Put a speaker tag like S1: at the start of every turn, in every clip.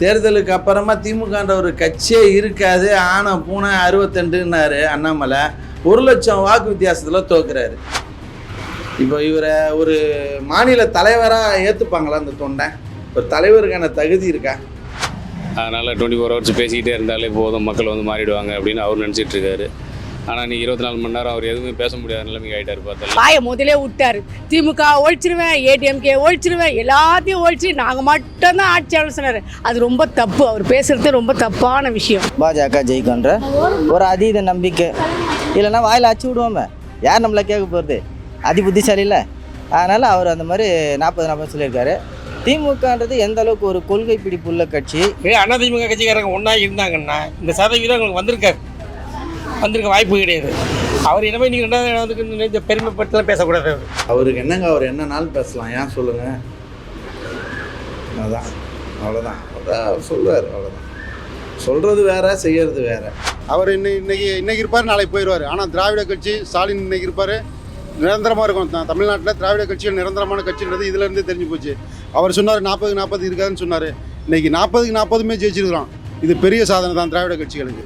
S1: தேர்தலுக்கு அப்புறமா திமுகன்ற ஒரு கட்சியே இருக்காது. ஆனை பூனை அறுபத்தெண்டுன்னாரு அண்ணாமலை. ஒரு லட்சம் வாக்கு வித்தியாசத்தில் தோக்குறாரு. இப்போ இவரை ஒரு மாநில தலைவராக ஏற்றுப்பாங்களா அந்த தொண்டை? ஒரு தலைவருக்கான தகுதி இருக்கா?
S2: அதனால் டுவெண்ட்டி ஃபோர் ஹவர்ஸ் பேசிக்கிட்டே இருந்தாலே போதும். மக்கள் வந்து மாறிடுவாங்க அப்படின்னு அவர் நினச்சிட்டு இருக்காரு. ஆனால் நீ இருபத்தி நாலு மணி நேரம் அவர் எதுவுமே பேச முடியாத நிலைமைக்கு ஆகிட்டார் பார்த்தல
S3: வாயை முதலே விட்டாரு. திமுக ஒழிச்சிருவேன் ஏடிஎம்கே ஒழிச்சிருவேன் எல்லாத்தையும் ஒழிச்சு நாங்கள் மட்டும்தான் ஆட்சியாளர் சொன்னார். அது ரொம்ப தப்பு. அவர் பேசுறது ரொம்ப தப்பான விஷயம்.
S4: பாஜக ஜெயிக்கும்ன்ற ஒரு அதீத நம்பிக்கை. இல்லைன்னா வாயில் அச்சு விடுவோமே. யார் நம்மளை கேட்க போகிறது அதி புத்திசாலி இல்லை அதனால் அவர் அந்த மாதிரி நாற்பது நாற்பது சொல்லியிருக்காரு. திமுகன்றது எந்த அளவுக்கு ஒரு கொள்கை பிடிப்புள்ள கட்சி?
S5: இதே அதிமுக கட்சிக்காரங்க ஒன்றா இருந்தாங்கன்னா இந்த சதவீதம் உங்களுக்கு வந்திருக்காரு வந்திருக்க வாய்ப்பு கிடையாது. அவர் என்னமே நீங்கள் ரெண்டாவது இடத்துக்கு நினைச்ச பெருமைப்பட்டுலாம் பேசக்கூடாது. அவர்
S1: அவருக்கு என்னங்க அவர் என்ன நாள் பேசலாம்? ஏன் சொல்லுங்க? அதான் அவ்வளோதான் அதான் அவர் சொல்லுவார் அவ்வளோதான் சொல்கிறது வேற செய்யறது வேற.
S6: அவர் இன்னைக்கு இன்னைக்கு இன்னைக்கு இருப்பார் நாளைக்கு போயிடுவார் ஆனால் திராவிட கட்சி ஸ்டாலின் இன்னைக்கு இருப்பார். நிரந்தரமாக இருக்கும். த- தமிழ்நாட்டில் திராவிட கட்சிகள் நிரந்தரமான கட்சின்றது இதுலேருந்து தெரிஞ்சு போச்சு. அவர் சொன்னார் நாற்பது நாற்பது இருக்காதுன்னு சொன்னார். இன்னைக்கு நாற்பதுக்கு நாற்பதுமே ஜெயிச்சிருக்கிறோம் இது பெரிய சாதனை தான் திராவிட கட்சிகளுக்கு.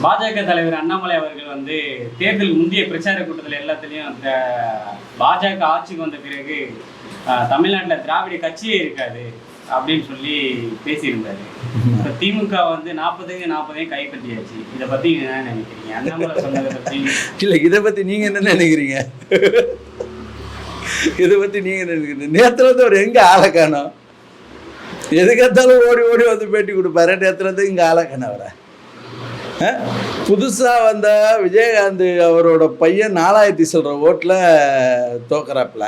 S7: பாஜக தலைவர் அண்ணாமலை அவர்கள் வந்து தேர்தல் முந்தைய பிரச்சார கூட்டத்தில் எல்லாத்துலேயும் அந்த பாஜக ஆட்சிக்கு வந்த பிறகு ஆஹ், தமிழ்நாட்டுல திராவிட கட்சியே இருக்காது அப்படின்னு சொல்லி பேசியிருந்தாரு. இப்போ திமுக வந்து நாற்பதுக்கு நாற்பதையும் கைப்பற்றியாச்சு. இதை பத்தி என்ன நினைக்கிறீங்க? அண்ணாமலை சொன்னதை பத்தி.
S1: இல்லை இதை பற்றி நீங்கள் என்ன நினைக்கிறீங்க? இதை பற்றி நீங்கள் என்ன நினைக்கிறீங்க? நேத்துல இருந்து அவர் எங்கே ஆளை காணும்? எதுக்கேத்தாலும் ஓடி ஓடி வந்து பேட்டி கொடுப்பாரு. நேத்துல வந்து இங்கே ஆளை காணவரை புதுசாக வந்த விஜயகாந்த் அவரோட பையன் நாலாயிரத்தி சொல்கிற ஓட்டில் தோக்குறாப்புல.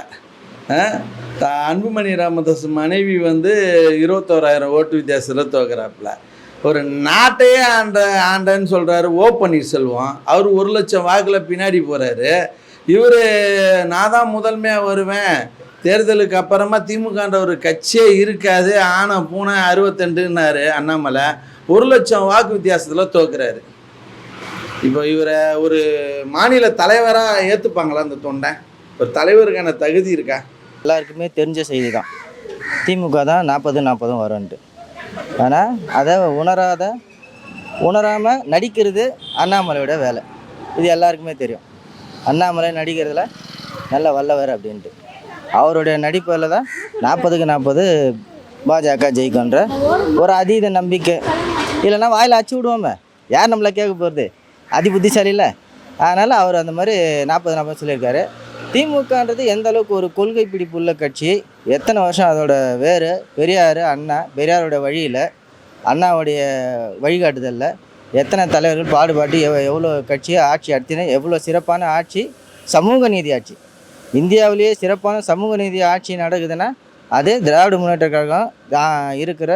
S1: ஆ? அன்புமணி ராமதாஸ் மனைவி வந்து இருபத்தோராயிரம் ஓட்டு வித்தியாசத்தில் தோக்குறாப்புல. ஒரு நாட்டையே ஆண்ட ஆண்டன்னு சொல்கிறாரு ஓ பன்னீர்செல்வம். அவர் ஒரு லட்சம் வாக்கில் பின்னாடி போகிறாரு இவர் நான் தான் முதன்மையாக வருவேன். தேர்தலுக்கு அப்புறமா திமுகன்ற ஒரு கட்சியே இருக்காது. ஆனை பூனை அறுபத்தெண்டுன்னாரு அண்ணாமலை. ஒரு லட்சம் வாக்கு வித்தியாசத்தில் தோக்குறாரு. இப்போ இவரை ஒரு மாநில தலைவராக ஏற்றுப்பாங்களா அந்த தொண்டை? ஒரு தலைவருக்கான தகுதி இருக்கா?
S4: எல்லாருக்குமே தெரிஞ்ச செய்தி தான் திமுக தான் நாற்பது நாற்பதும் வரும்ன்ட்டு. ஆனால் அதை உணராத உணராமல் நடிக்கிறது அண்ணாமலையோட வேலை. இது எல்லாருக்குமே தெரியும். அண்ணாமலை நடிக்கிறதுல நல்ல வல்லவர் அப்படின்ட்டு. அவருடைய நடிப்பில் தான் நாற்பதுக்கு நாற்பது பாஜக ஜெயிக்கன்ற ஒரு அதீத நம்பிக்கை இல்லைன்னா வாயில் அச்சு விடுவோமே யார் நம்மளை கேட்க போகிறது அதி புத்திசாலி இல்லை அதனால் அவர் அந்த மாதிரி நாற்பது நாற்பது சொல்லியிருக்காரு. திமுகன்றது எந்த அளவுக்கு ஒரு கொள்கை பிடிப்பு உள்ள கட்சி? எத்தனை வருஷம் அதோட வேறு? பெரியார் அண்ணா பெரியாரோட வழியில் அண்ணாவுடைய வழிகாட்டுதலில். எத்தனை தலைவர்கள் பாடுபாட்டு எவ் எவ்வளோ கட்சியை ஆட்சி நடத்தின எவ்வளோ சிறப்பான ஆட்சி? சமூக நீதி ஆட்சி. இந்தியாவிலேயே சிறப்பான சமூக நீதி ஆட்சி நடக்குதுன்னா அது திராவிட முன்னேற்ற கழகம் இருக்கிற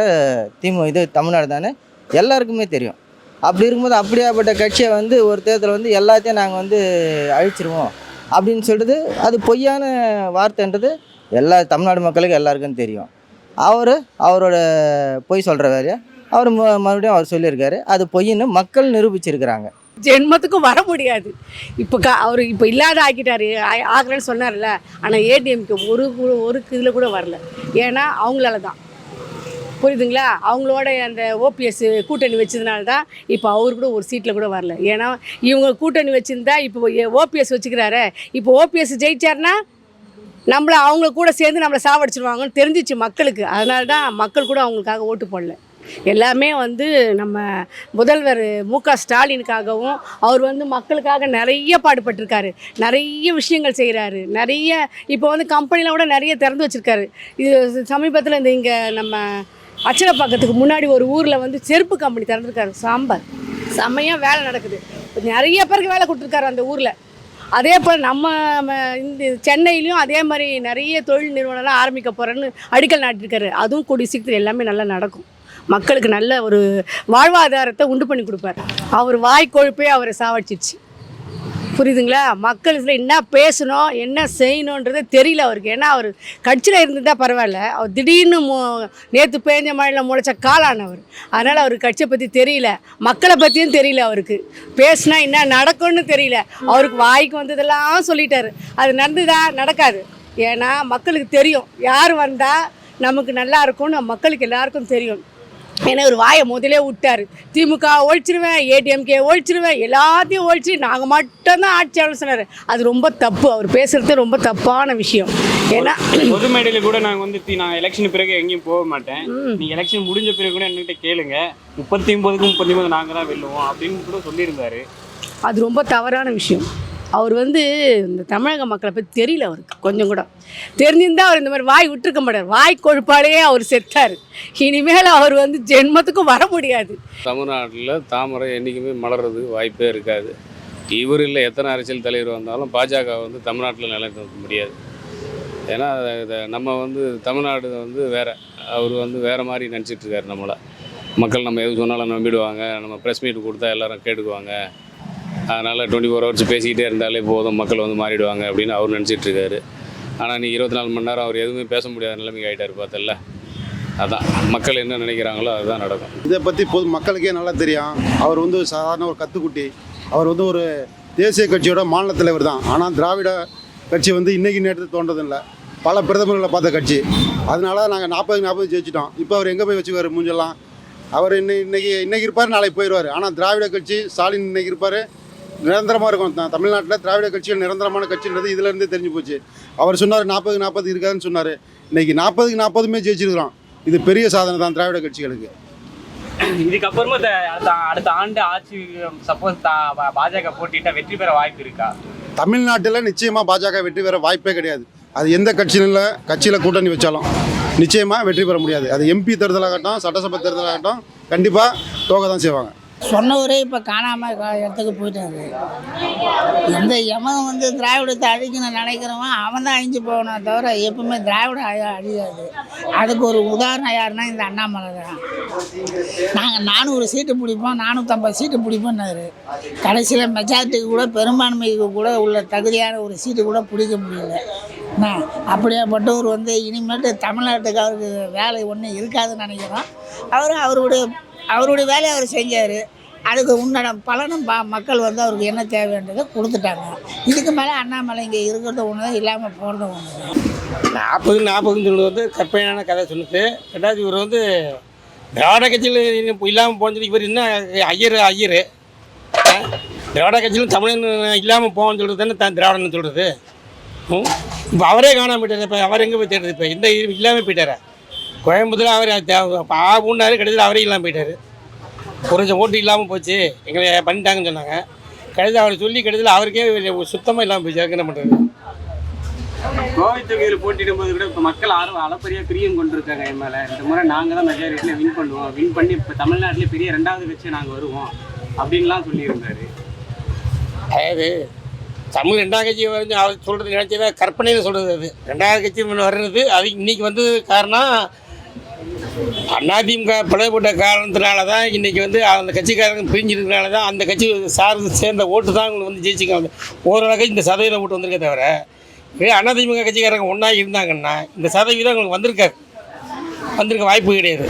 S4: திமுக இது தமிழ்நாடு தானே எல்லாருக்குமே தெரியும். அப்படி இருக்கும்போது அப்படியாப்பட்ட கட்சியை வந்து ஒரு தேர்தல் வந்து எல்லாத்தையும் நாங்கள் வந்து அழிச்சிருவோம். அப்படின்னு சொல்லிட்டு அது பொய்யான வார்த்தைன்றது எல்லா தமிழ்நாடு மக்களுக்கு எல்லாருக்கும் தெரியும். அவர் அவரோட பொய் சொல்கிற வேலையை அவர் ம- மறுபடியும் அவர் சொல்லியிருக்காரு. அது பொய்ன்னு மக்கள் நிரூபிச்சிருக்கிறாங்க.
S3: ஜென்மத்துக்கும் வர முடியாது. இப்போ க அவர் இப்போ இல்லாத ஆக்கிட்டாரு. ஆகிறேன்னு சொன்னார்ல. ஆனால் ஏடிஎம்க்கு ஒரு ஒரு இதில் கூட வரல. ஏன்னா அவங்களால தான் புரியுதுங்களா? அவங்களோட அந்த ஓபிஎஸ் கூட்டணி வச்சதுனால தான் இப்போ அவர் கூட ஒரு சீட்டில் கூட வரல. ஏன்னா இவங்க கூட்டணி வச்சுருந்தா இப்போ ஓபிஎஸ் வச்சுக்கிறாரு. இப்போ ஓபிஎஸ் ஜெயிச்சார்னா நம்மளை அவங்க கூட சேர்ந்து நம்மளை சாவடிச்சிருவாங்கன்னு தெரிஞ்சிச்சு மக்களுக்கு. அதனால தான் மக்கள் கூட அவங்களுக்காக ஓட்டு போடல. எல்லாமே வந்து நம்ம முதல்வர் மு க ஸ்டாலினுக்காகவும் அவர் வந்து மக்களுக்காக நிறைய பாடுபட்டிருக்காரு. நிறைய விஷயங்கள் செய்கிறாரு நிறைய இப்போ வந்து கம்பெனிலாம் கூட நிறைய திறந்து வச்சுருக்காரு. இது சமீபத்தில் இந்த இங்கே நம்ம அச்சனப்பாக்கத்துக்கு முன்னாடி ஒரு ஊரில் வந்து செருப்பு கம்பெனி திறந்துருக்காரு சாம்பார். செம்மையாக வேலை நடக்குது. நிறைய பேருக்கு வேலை கொடுத்துருக்காரு அந்த ஊரில். அதே போல் நம்ம இந்த சென்னையிலையும் அதே மாதிரி நிறைய தொழில் நிறுவனம்லாம் ஆரம்பிக்க போகிறேன்னு அடிக்கல் நாட்டிருக்காரு அதுவும் கூடிய சீக்கிரம் எல்லாமே நல்லா நடக்கும். மக்களுக்கு நல்ல ஒரு வாழ்வாதாரத்தை உண்டு பண்ணி கொடுப்பாரு. அவர் வாய் கொழுப்பே அவரை சாவடிச்சிருச்சு. புரியுதுங்களா? மக்களுக்கு என்ன பேசணும் என்ன செய்யணுன்றது தெரியல அவருக்கு. ஏன்னா அவர் கட்சியில் இருந்துதான் பரவாயில்ல. அவர் திடீர்னு மு நேற்று பேஞ்ச மழையில் முளைச்ச காலானவர். அதனால் அவருக்கு கட்சியை பற்றி தெரியல. மக்களை பற்றியும் தெரியல அவருக்கு. பேசினா என்ன நடக்கும்னு தெரியல. அவருக்கு வாய்க்கு வந்ததெல்லாம் சொல்லிட்டாரு. அது நடந்துதா? நடக்காது. ஏன்னா மக்களுக்கு தெரியும். யார் வந்தால் நமக்கு நல்லா இருக்கும்னு மக்களுக்கு எல்லாருக்கும் தெரியும். ஏன்னா ஒரு வாயை முதலே விட்டாரு. திமுக ஒழிச்சிருவேன் ஏடிஎம்கே ஒழிச்சிருவேன் எல்லாத்தையும் ஒழிச்சு நாங்கள் மட்டும்தான் ஆட்சியாளர் சொன்னார். அது ரொம்ப தப்பு. அவர் பேசுறது ரொம்ப தப்பான விஷயம். ஏன்னா
S7: பொது மேடையில கூட நாங்க வந்து தி- நான் எலெக்ஷன் பிறகு எங்கேயும் போக மாட்டேன். நீங்க எலெக்ஷன் முடிஞ்ச பிறகு கூட என்கிட்ட கேளுங்க. முப்பத்தி ஒன்பதுக்கு முப்பத்தி ஒன்பது நாங்க தான் வெல்லுவோம் அப்படின்னு கூட சொல்லியிருந்தாரு.
S3: அது ரொம்ப தவறான விஷயம். அவர் வந்து இந்த தமிழக மக்களை பற்றி தெரியல அவருக்கு கொஞ்சம் கூட. தெரிஞ்சிருந்தால் அவர் இந்த மாதிரி வாய் விட்டுருக்க மாட்டார். வாய் கொழுப்பாலேயே அவர் செத்தார். இனிமேல் அவர் வந்து ஜென்மத்துக்கும் வர முடியாது.
S2: தமிழ்நாட்டில் தாமரை என்றைக்குமே மலர்றது வாய்ப்பே இருக்காது. இவர் இல்லை எத்தனை அரசியல் தலைவர் வந்தாலும் பாஜக வந்து தமிழ்நாட்டில் நிலைநிறுத்த முடியாது. ஏன்னா இதை நம்ம வந்து தமிழ்நாடு வந்து வேறு. அவர் வந்து வேறு மாதிரி நினச்சிட்ருக்காரு நம்மளை. மக்கள் நம்ம எது சொன்னாலும் நம்பிடுவாங்க. நம்ம ப்ரெஸ் மீட் கொடுத்தா எல்லாரும் கேட்டுக்குவாங்க. அதனால் டுவெண்ட்டி ஃபோர் ஹவர்ஸ் பேசிக்கிட்டே இருந்தாலே போதும் மக்கள் வந்து மாறிடுவாங்க அப்படின்னு அவர் நினச்சிட்டு இருக்காரு ஆனால் நீ இருபத்தி நாலு மணி நேரம் அவர் எதுவுமே பேச முடியாத நிலைமைக்கு ஆகிட்டார் பார்த்தல அதான் மக்கள் என்ன நினைக்கிறாங்களோ அதுதான் நடக்கும்.
S6: இதை பற்றி பொது மக்களுக்கே நல்லா தெரியும். அவர் வந்து ஒரு சாதாரண ஒரு கத்துக்குட்டி. அவர் வந்து ஒரு தேசிய கட்சியோட மாநில தலைவர் தான். ஆனால் திராவிட கட்சி வந்து இன்றைக்கி நேற்று தோன்றதில்லை. பல பிரதமர்களை பார்த்த கட்சி. அதனால நாங்கள் நாற்பது நாற்பது ஜெயிச்சிட்டோம். இப்போ அவர் எங்கே போய் வச்சுக்குவார் மூஞ்செல்லாம்? அவர் இன்னைக்கு இன்னைக்கு இருப்பார் நாளைக்கு போயிடுவார். ஆனால் திராவிட கட்சி ஸ்டாலின் இன்னைக்கு இருப்பார். நிரந்தரமாக இருக்கும். தமிழ்நாட்டில் திராவிட கட்சிகள் நிரந்தரமான கட்சின்றது இதுலேருந்தே தெரிஞ்சு போச்சு. அவர் சொன்னார் நாற்பது நாற்பது இருக்காதுன்னு சொன்னார். இன்னைக்கு நாற்பதுக்கு நாற்பதுமே ஜெயிச்சிருக்கிறோம். இது பெரிய சாதனை தான் திராவிட கட்சிகளுக்கு.
S7: இதுக்கப்புறமா அடுத்த ஆண்டு ஆட்சி சப்போஸ் பாஜக போட்டிட்டா வெற்றி பெற வாய்ப்பு இருக்கா?
S6: தமிழ்நாட்டில் நிச்சயமாக பாஜக வெற்றி பெற வாய்ப்பே கிடையாது. அது எந்த கட்சியில் கட்சியில் கூட்டணி வச்சாலும் நிச்சயமாக வெற்றி பெற முடியாது. அது எம்பி தேர்தலாகட்டும் சட்டசபை தேர்தலாகட்டும் கண்டிப்பாக தோக்க தான் செய்வாங்க.
S8: சொன்னவரே இப்போ காணாமல் இடத்துக்கு போயிட்டாரு. எந்த எவன் வந்து திராவிடத்தை அழிக்கணும்னு நினைக்கிறவன் அவன் தான் அழிஞ்சு போகணும் தவிர எப்பவுமே திராவிட அழியாது. அதுக்கு ஒரு உதாரணம் யாருன்னா இந்த அண்ணாமலை தான். நாங்கள் நானூறு சீட்டு பிடிப்போம் நானூற்றம்பது சீட்டு பிடிப்போம்னாரு. கடைசியில் மெஜாரிட்டிக்கு கூட பெரும்பான்மைக்கு கூட உள்ள தகுதியான ஒரு சீட்டு கூட பிடிக்க முடியல. என்ன? அப்படியாப்பட்டவர் வந்து இனிமேட்டு தமிழ்நாட்டுக்கு அவருக்கு வேலை ஒன்றும் இருக்காதுன்னு நினைக்கிறோம். அவர் அவருடைய அவருடைய வேலையை அவர் செஞ்சார். அதுக்கு உண்டான பலனும் பா மக்கள் வந்து அவருக்கு என்ன தேவைன்றதை கொடுத்துட்டாங்க. இதுக்கு மேலே அண்ணாமலை இங்கே இருக்கிறது ஒன்று தான் இல்லாமல் போகிறது ஒன்று
S5: நாற்பது நாற்பதுன்னு சொல்லுவது வந்து கற்பனையான கதை சொல்லுது. ரெண்டாவது இவர் வந்து திராவிட கட்சியில் இல்லாமல் போனது இவர் என்ன ஐயர் ஐயர். திராவிட கட்சியிலும் தமிழன் இல்லாமல் போகணும்னு சொல்கிறது தானே தான் திராவிடன்னு சொல்கிறது இப்போ அவரே காணாமல் போயிட்டார். இப்போ அவர் எங்கே போய் தேடுறது? இப்போ இந்த இல்லாமல் போயிட்டாரா? கோயம்புத்தூர் அவர் ஆகுன்னாரு கடைசியில் அவரே இல்லாமல் போயிட்டார். ஒரு லட்சம் ஓட்டு இல்லாமல் போச்சு. எங்களை பண்ணிட்டாங்கன்னு சொன்னாங்க. கடைசியில் அவர் சொல்லி கடைசியில் அவருக்கே சுத்தமாக இல்லாமல் போச்சு. என்ன பண்ணுறது
S7: கோவை தொகுதியில் போட்டியிடும் போது கூட இப்போ மக்கள் ஆர்வம் அளப்பரிய பிரியம் கொண்டிருக்காங்க என் மேலே. இந்த முறை நாங்கள் தான் மெஜாரிட்டியில் வின் பண்ணுவோம். வின் பண்ணி இப்போ தமிழ்நாட்டிலே பெரிய ரெண்டாவது கட்சி நாங்கள் வருவோம். அப்படின்லாம் சொல்லியிருந்தாரு.
S5: அதாவது தமிழ் ரெண்டாவது கட்சி வந்து அவர் சொல்கிறது நினைச்சதா கற்பனையில் சொல்கிறது அது. ரெண்டாவது கட்சி முன்ன வர்றது அது இன்னைக்கு வந்தது காரணம் அதிமுக பிளவுபட்ட காரணத்தினால தான் இன்றைக்கி வந்து அந்த கட்சிக்காரங்க பிரிஞ்சிருக்கிறனால தான் அந்த கட்சி சார்ந்து சேர்ந்த ஓட்டு தான் உங்களுக்கு வந்து ஜெயிச்சிங்க ஓரளவுக்கு இந்த சதவீதம் ஓட்டு வந்திருக்கே தவிர இதே அதிமுக கட்சிக்காரங்க ஒன்றா இருந்தாங்கன்னா இந்த சதவீதம் உங்களுக்கு வந்திருக்காரு வந்திருக்க வாய்ப்பு கிடையாது.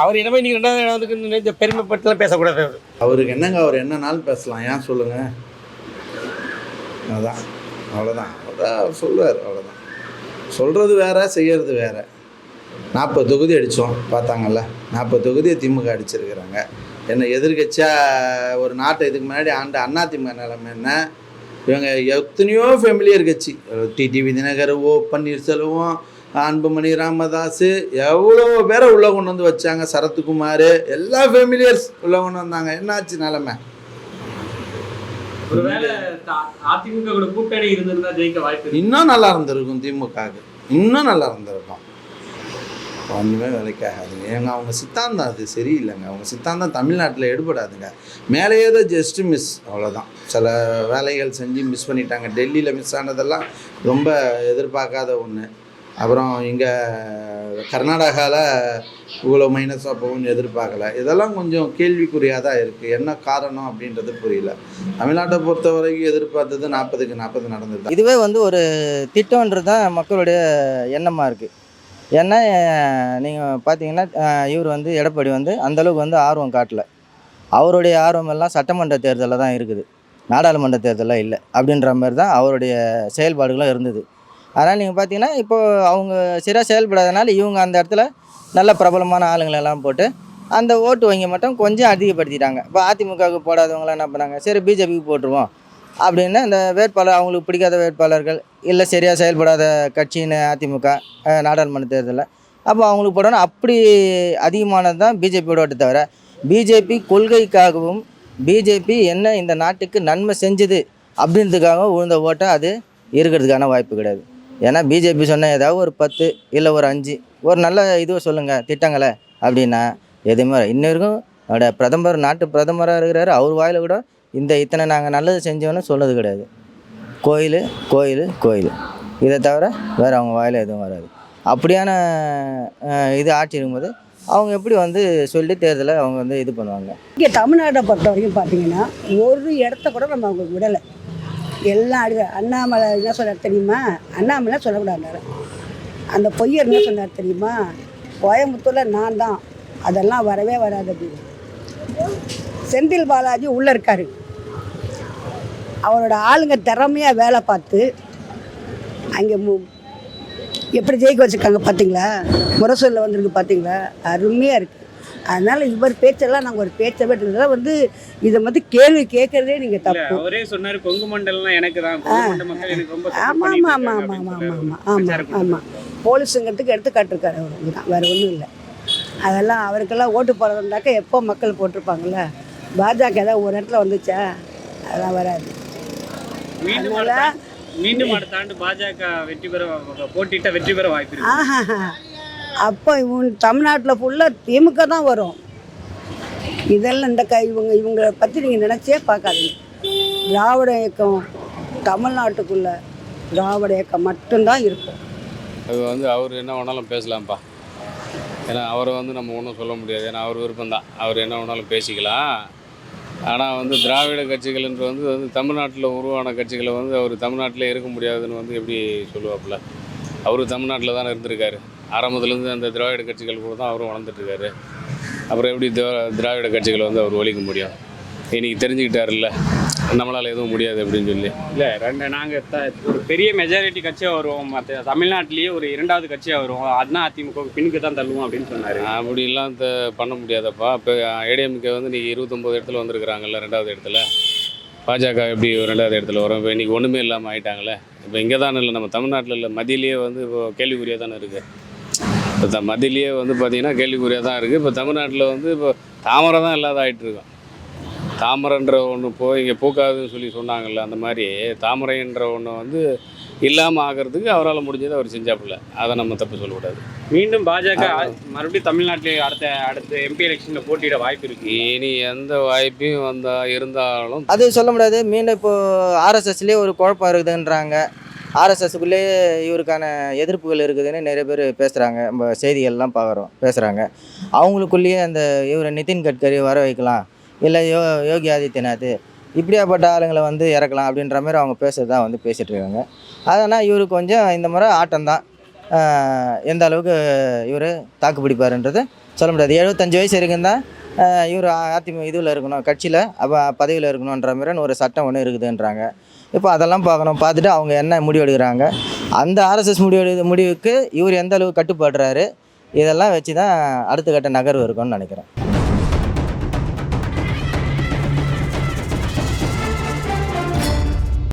S5: அவர் என்னமே நீங்கள் ரெண்டாவது இடத்துக்கு நினைச்ச பெருமைப்பட்டுலாம் பேசக்கூடாது அவர்.
S1: அவருக்கு என்னங்க அவர் என்னன்னாலும் பேசலாம்? ஏன் சொல்லுங்க? அதான் அவ்வளோதான் அதான் சொல்லுவார் அவ்வளோதான் சொல்கிறது வேற செய்கிறது வேற. நாற்பது தொகுதி அடித்தோம் பார்த்தாங்கல்ல? நாற்பது தொகுதியை திமுக அடிச்சிருக்கிறாங்க. என்ன எதிர்கட்சியாக ஒரு நாட்டை இதுக்கு முன்னாடி ஆண்ட அண்ணா திமுக நிலைமை என்ன? இவங்க எத்தனையோ ஃபெமிலியர் கட்சி. டிடிவி தினகர் ஓ பன்னீர்செல்வம் அன்புமணி ராமதாஸ் எவ்வளோ பேரை உள்ளே கொண்டு வந்து வச்சாங்க? சரத்குமார் எல்லா ஃபெமிலியர்ஸ் உள்ளே கொண்டு வந்தாங்க. என்னாச்சு நிலமை? இன்னும் நல்லா இருந்திருக்கும் திமுகவுக்கு. இன்னும் நல்லா இருந்திருக்கும். ஒன்றுமே வேலைக்காகாதுங்க ஏங்க அவங்க சித்தாந்தம் அது சரியில்லைங்க. அவங்க சித்தாந்தம் தமிழ்நாட்டில் எடுபடாதுங்க. மேலேயே தான் ஜஸ்ட்டு மிஸ் அவ்வளோதான் சில வேலைகள் செஞ்சு மிஸ் பண்ணிட்டாங்க. டெல்லியில் மிஸ் ஆனதெல்லாம் ரொம்ப எதிர்பார்க்காத ஒன்று அப்புறம் இங்கே கர்நாடகாவில் இவ்வளோ மைனஸாக போகும்னு எதிர்பார்க்கல. இதெல்லாம் கொஞ்சம் கேள்விக்குறியாக தான் இருக்குது என்ன காரணம் அப்படின்றது புரியல. தமிழ்நாட்டை பொறுத்த வரைக்கும் எதிர்பார்த்தது நாற்பதுக்கு நாற்பது நடந்தது
S4: இதுவே வந்து ஒரு திட்டம்ன்றது தான் மக்களுடைய எண்ணமாக இருக்குது ஏன்னா நீங்கள் பார்த்தீங்கன்னா இவர் வந்து எடப்பாடி வந்து அந்தளவுக்கு வந்து ஆர்வம் காட்டல. அவருடைய ஆர்வம் எல்லாம் சட்டமன்ற தேர்தலில் தான் இருக்குது. நாடாளுமன்ற தேர்தலில் இல்லை அப்படின்ற மாதிரி தான் அவருடைய செயல்பாடுகளும் இருந்தது. அதனால் நீங்கள் பார்த்தீங்கன்னா இப்போது அவங்க சரியாக செயல்படாதனால இவங்க அந்த இடத்துல நல்ல பிரபலமான ஆளுங்களெல்லாம் போட்டு அந்த ஓட்டு வங்கி மட்டும் கொஞ்சம் அதிகப்படுத்திட்டாங்க. இப்போ அதிமுகவுக்கு போடாதவங்களாம் என்ன பண்ணாங்க? சரி பிஜேபிக்கு போட்டுருவோம். அப்படின்னு அந்த வேட்பாளர் அவங்களுக்கு பிடிக்காத வேட்பாளர்கள் இல்லை சரியாக செயல்படாத கட்சின்னு அதிமுக நாடாளுமன்ற தேர்தலில். அப்போ அவங்களுக்கு போடணும் அப்படி அதிகமானது தான் பிஜேபியோட ஓட்டு தவிர பிஜேபி கொள்கைக்காகவும் பிஜேபி என்ன இந்த நாட்டுக்கு நன்மை செஞ்சது அப்படின்றதுக்காக விழுந்த ஓட்டை அது இருக்கிறதுக்கான வாய்ப்பு கிடையாது. ஏன்னா பிஜேபி சொன்ன ஏதாவது ஒரு பத்து இல்லை ஒரு அஞ்சு ஒரு நல்ல இதுவை சொல்லுங்கள் திட்டங்களை அப்படின்னா எதுவுமே இன்ன வரைக்கும் அவரோட பிரதமர் நாட்டு பிரதமராக இருக்கிறாரு அவர் வாயில் கூட இந்த இத்தனை நாங்கள் நல்லது செஞ்சோன்னு சொன்னது கிடையாது. கோயில் கோயில் கோயில். இதை தவிர வேறு அவங்க வாயில் எதுவும் வராது. அப்படியான இது ஆட்சி இருக்கும்போது அவங்க எப்படி வந்து சொல்லி தேர்தலை அவங்க வந்து இது பண்ணுவாங்க?
S9: இங்கே தமிழ்நாட்டை பொறுத்த வரைக்கும் பார்த்தீங்கன்னா ஒரு இடத்த கூட நம்ம அவங்க விடலை. எல்லாம் அடி அண்ணாமலை என்ன சொன்னார் தெரியுமா? அண்ணாமலை சொல்லக்கூடாது அந்த பொய்யர் என்ன சொன்னார் தெரியுமா? கோயம்புத்தூரில் நான் தான். அதெல்லாம் வரவே வராது அப்படின்னு. செந்தில் பாலாஜி உள்ளே இருக்கார். அவரோட ஆளுங்க திறமையாக வேலை பார்த்து அங்கே மு எப்படி ஜெயிக்க வச்சுருக்காங்க பார்த்தீங்களா முரசூரில் வந்திருக்கு பார்த்தீங்களா அருமையாக இருக்குது அதனால் இவர் பேச்செல்லாம் நாங்கள் ஒரு பேச்சை விட்டுறதுல வந்து இதை வந்து கேள்வி கேட்குறதே நீங்கள் தப்பு.
S7: அவரே சொன்னாரு கொங்கு மண்டலம் எனக்கு தான்.
S9: ஆமாம் ஆமாம் ஆமாம் ஆமாம் ஆமாம்
S7: சொன்னாரு.
S9: ஆமாம் ஆமாம் போலீஸுங்கிறதுக்கு எடுத்துக்காட்டிருக்காரு அவர். இதுதான் வேறு ஒன்றும் இல்லை. அதெல்லாம் அவருக்கெல்லாம் ஓட்டு போடுறதுனாக்கா எப்போ மக்கள் போட்டிருப்பாங்கல்ல? பாஜக ஏதாவது ஒரு இடத்துல வந்துச்சா? அதெல்லாம் வராது.
S7: மீண்டும் மீண்டும் அடுத்த ஆண்டு பாஜக வெற்றி பெற போட்டியிட்ட வெற்றி பெற வாய்ப்பு
S9: அப்போ இவங்க தமிழ்நாட்டில் ஃபுல்லாக திமுக தான் வரும். இதெல்லாம் இந்த க இவங்க இவங்களை பற்றி நீங்கள் நினச்சே பார்க்காதீங்க. திராவிட இயக்கம் தமிழ்நாட்டுக்குள்ள திராவிட இயக்கம் மட்டும்தான் இருக்கும்.
S2: அது வந்து அவர் என்ன வேணாலும் பேசலாம்ப்பா. ஏன்னா அவரை வந்து நம்ம ஒன்றும் சொல்ல முடியாது. ஏன்னா அவர் விருப்பம்தான். அவர் என்ன வேணாலும் பேசிக்கலாம். ஆனால் வந்து திராவிட கட்சிகள்ன்ற வந்து வந்து தமிழ்நாட்டில் உருவான கட்சிகளை வந்து அவர் தமிழ்நாட்டில் இருக்க முடியாதுன்னு வந்து எப்படி சொல்லுவாப்புல? அவர் தமிழ்நாட்டில் தானே இருந்திருக்காரு. ஆரம்பத்துலேருந்து அந்த திராவிட கட்சிகள் கூட தான் அவரும் வளர்ந்துட்டுருக்காரு அப்புறம் எப்படி திரா- திராவிட கட்சிகளை வந்து அவர் ஒழிக்க முடியும்? இன்றைக்கி தெரிஞ்சுக்கிட்டாருல்ல. நம்மளால் எதுவும் முடியாது அப்படின்னு சொல்லி.
S7: இல்ல ரெண்டு நாங்க த- ஒரு பெரிய மெஜாரிட்டி கட்சியா வருவோம். மற்ற தமிழ்நாட்டிலேயே ஒரு இரண்டாவது கட்சியா வருவோம். அண்ணா அதிமுக பின்னுக்கு தான் தள்ளுவோம் அப்படின்னு சொன்னாரு.
S2: அப்படிலாம் பண்ண முடியாதப்பா. இப்போ ஏடிஎம்கே வந்து இன்றைக்கி இருபத்தொம்போது இடத்துல வந்திருக்கிறாங்கல்ல ரெண்டாவது இடத்துல. பாஜக எப்படி ஒரு ரெண்டாவது இடத்துல வரும்? இப்போ இன்றைக்கி ஒன்றுமே இல்லாமல் ஆயிட்டாங்களே இப்போ இங்கே தானே இல்லை நம்ம தமிழ்நாட்டில் இல்லை மத்தியிலேயே வந்து இப்போ கேள்விக்குறியாக தானே இருக்குது இப்போ த மத்தியிலேயே வந்து பார்த்திங்கன்னா கேள்விக்குறியாக தான் இருக்குது இப்போ தமிழ்நாட்டில் வந்து இப்போ தாமரை தான் இல்லாத ஆயிட்டு இருக்கோம் தாமரைன்ற ஒன்று போய் இங்கே பூக்காதுன்னு சொல்லி சொன்னாங்கல்ல அந்த மாதிரி தாமரைன்ற ஒன்று வந்து இல்லாமல் ஆகிறதுக்கு அவரால் முடிஞ்சதை அவர் செஞ்சாப்புல. அதை நம்ம தப்பு சொல்லக்கூடாது.
S7: மீண்டும் பாஜக மறுபடியும் தமிழ்நாட்டிலே அடுத்த அடுத்த எம்பி எலெக்ஷன்ல போட்டியிட வாய்ப்பு இருக்கு.
S2: இனி எந்த வாய்ப்பையும் வந்தா இருந்தாலும்
S4: அது சொல்ல முடியாது. மீண்டும் இப்போது ஆர்எஸ்எஸ்லேயே ஒரு குழப்பம் இருக்குதுன்றாங்க. ஆர்எஸ்எஸ்க்குள்ளேயே இவருக்கான எதிர்ப்புகள் இருக்குதுன்னு நிறைய பேர் பேசுகிறாங்க நம்ம செய்திகள்லாம் பார்க்குறோம் பேசுகிறாங்க அவங்களுக்குள்ளேயே அந்த இவர் நிதின் கட்கரி வர வைக்கலாம். இல்லை யோ யோகி ஆதித்யநாத். இப்படியாப்பட்ட ஆளுங்களை வந்து இறக்கலாம் அப்படின்ற மாதிரி அவங்க பேசுறது தான் வந்து பேசிகிட்டு இருக்காங்க. அதனால் இவர் கொஞ்சம் இந்த முறை ஆட்டம் தான் எந்த அளவுக்கு இவர் தாக்கு பிடிப்பாருன்றது சொல்ல முடியாது. எழுபத்தஞ்சு வயசு இருக்குன்னா தான் இவர் அதிமுக இதில் இருக்கணும் கட்சியில் அப்போ பதவியில் இருக்கணுன்ற மாதிரி ஒரு சட்டம் ஒன்று இருக்குதுன்றாங்க. இப்போ அதெல்லாம் பார்க்கணும் பார்த்துட்டு அவங்க என்ன முடிவு எடுக்கிறாங்க அந்த ஆர்எஸ்எஸ் முடிவு முடிவுக்கு இவர் எந்த அளவுக்கு கட்டுப்படுறாரு இதெல்லாம் வச்சு தான் அடுத்த கட்ட நகர்வு இருக்கும்னு நினைக்கிறேன்.